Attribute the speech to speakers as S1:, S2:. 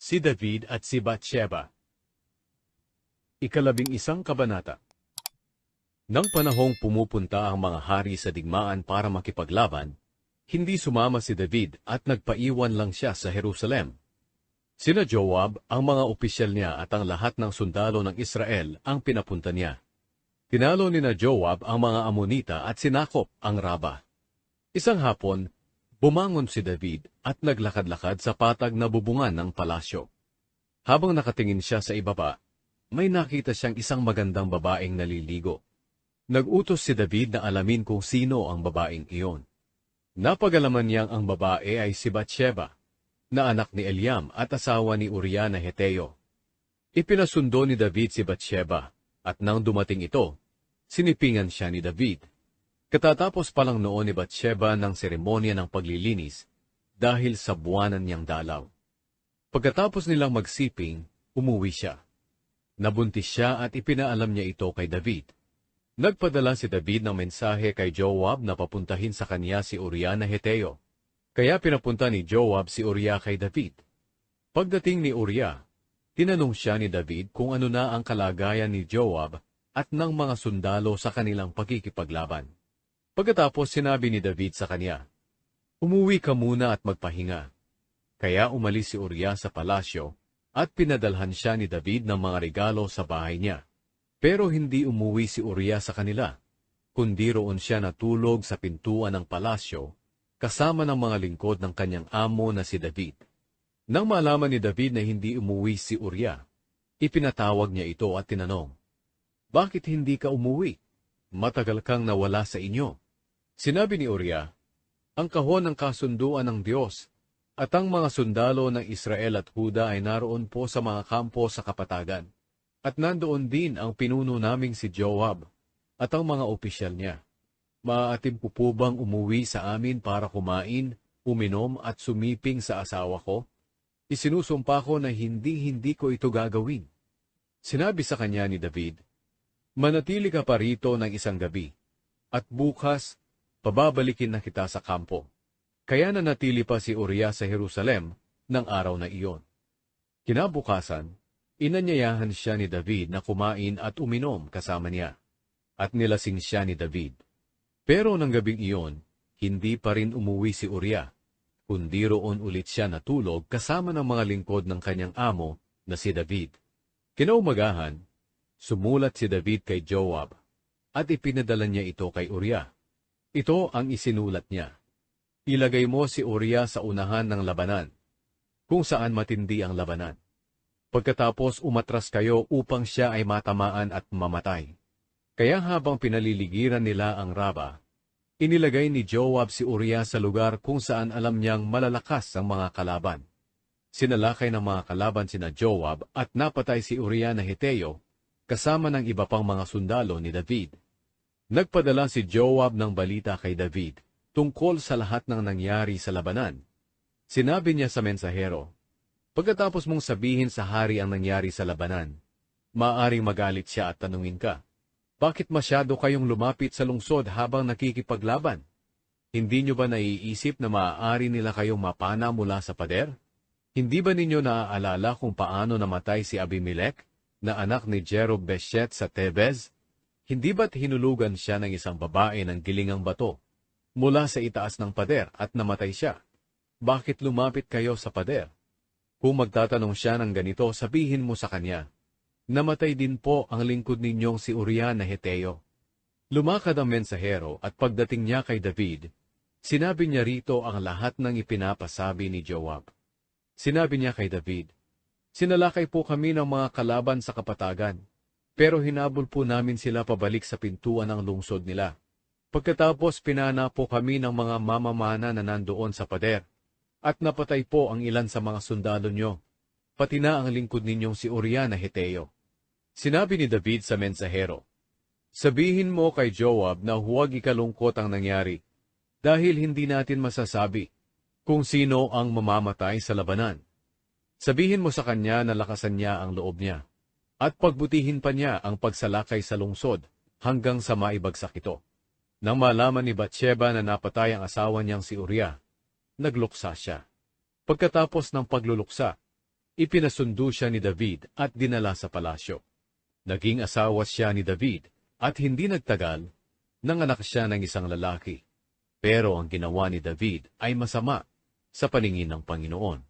S1: Si David at si Bathsheba Ikalabing isang kabanata Nang panahong pumupunta ang mga hari sa digmaan para makipaglaban, hindi sumama si David at nagpaiwan lang siya sa Jerusalem. Sina Joab, ang mga opisyal niya at ang lahat ng sundalo ng Israel ang pinapunta niya. Tinalo ni na Joab ang mga Amonita at sinakop ang Raba. Isang hapon, bumangon si David at naglakad-lakad sa patag na bubungan ng palasyo. Habang nakatingin siya sa ibaba, may nakita siyang isang magandang babaeng naliligo. Nagutos si David na alamin kung sino ang babaeng iyon. Napagalaman niyang ang babae ay si Bathsheba, na anak ni Eliam at asawa ni Uriah na Heteo. Ipinasundo ni David si Bathsheba, at nang dumating ito, sinipingan siya ni David. Katatapos pa lang noon ni Bathsheba ng seremonya ng paglilinis dahil sa buwanan niyang dalaw. Pagkatapos nilang magsiping, umuwi siya. Nabuntis siya at ipinaalam niya ito kay David. Nagpadala si David ng mensahe kay Joab na papuntahin sa kanya si Uriah na Heteo. Kaya pinapunta ni Joab si Uriah kay David. Pagdating ni Uriah, tinanong siya ni David kung ano na ang kalagayan ni Joab at ng mga sundalo sa kanilang pagkikipaglaban. Pagkatapos sinabi ni David sa kanya, Umuwi ka muna at magpahinga. Kaya umalis si Uriah sa palasyo at pinadalhan siya ni David ng mga regalo sa bahay niya. Pero hindi umuwi si Uriah sa kanila, kundi roon siya natulog sa pintuan ng palasyo kasama ng mga lingkod ng kanyang amo na si David. Nang malaman ni David na hindi umuwi si Uriah, ipinatawag niya ito at tinanong, Bakit hindi ka umuwi? Matagal kang nawala sa inyo. Sinabi ni Uriah, Ang kahon ng kasunduan ng Diyos at ang mga sundalo ng Israel at Huda ay naroon po sa mga kampo sa kapatagan. At nandoon din ang pinuno naming si Joab at ang mga opisyal niya. Maaatim ko po bang umuwi sa amin para kumain, uminom at sumiping sa asawa ko? Isinusumpa ko na hindi-hindi ko ito gagawin. Sinabi sa kanya ni David, Manatili ka pa rito ng isang gabi, at bukas, pababalikin na kita sa kampo. Kaya nanatili pa si Uriah sa Jerusalem ng araw na iyon. Kinabukasan, inanyayahan siya ni David na kumain at uminom kasama niya, at nilasing siya ni David. Pero ng gabing iyon, hindi pa rin umuwi si Uriah, kundi roon ulit siya natulog kasama ng mga lingkod ng kanyang amo na si David. Kinaumagahan, sumulat si David kay Joab, at ipinadala niya ito kay Uriah. Ito ang isinulat niya. Ilagay mo si Uriah sa unahan ng labanan, kung saan matindi ang labanan. Pagkatapos umatras kayo upang siya ay matamaan at mamatay. Kaya habang pinaliligiran nila ang Raba, inilagay ni Joab si Uriah sa lugar kung saan alam niyang malalakas ang mga kalaban. Sinalakay ng mga kalaban sina Joab at napatay si Uriah na Heteo kasama ng iba pang mga sundalo ni David. Nagpadala si Joab ng balita kay David tungkol sa lahat ng nangyari sa labanan. Sinabi niya sa mensahero, Pagkatapos mong sabihin sa hari ang nangyari sa labanan, maaring magalit siya at tanungin ka, Bakit masyado kayong lumapit sa lungsod habang nakikipaglaban? Hindi nyo ba naiisip na maaari nila kayong mapana mula sa pader? Hindi ba ninyo naaalala kung paano namatay si Abimelech, na anak ni Jerob Beshet sa Tebez? Hindi ba't hinulugan siya ng isang babae ng gilingang bato mula sa itaas ng pader at namatay siya? Bakit lumapit kayo sa pader? Kung magtatanong siya ng ganito, sabihin mo sa kanya, Namatay din po ang lingkod ninyong si Uriah na Heteo. Lumakad ang mensahero at pagdating niya kay David, sinabi niya rito ang lahat ng ipinapasabi ni Joab. Sinabi niya kay David, Sinalakay po kami ng mga kalaban sa kapatagan, pero hinabol po namin sila pabalik sa pintuan ng lungsod nila. Pagkatapos pinana po kami ng mga mamamana na nandoon sa pader, at napatay po ang ilan sa mga sundalo nyo, pati na ang lingkod ninyong si Uriah na Heteo. Sinabi ni David sa mensahero, Sabihin mo kay Joab na huwag ikalungkot ang nangyari, dahil hindi natin masasabi kung sino ang mamamatay sa labanan. Sabihin mo sa kanya na lakasan niya ang loob niya, at pagbutihin pa niya ang pagsalakay sa lungsod hanggang sa maibagsak ito. Nang malaman ni Bathsheba na napatay ang asawa niyang si Uriah, nagluksa siya. Pagkatapos ng pagluluksa, Ipinasundo siya ni David at dinala sa palasyo. Naging asawa siya ni David at hindi nagtagal, nanganak siya ng isang lalaki. Pero ang ginawa ni David ay masama sa paningin ng Panginoon.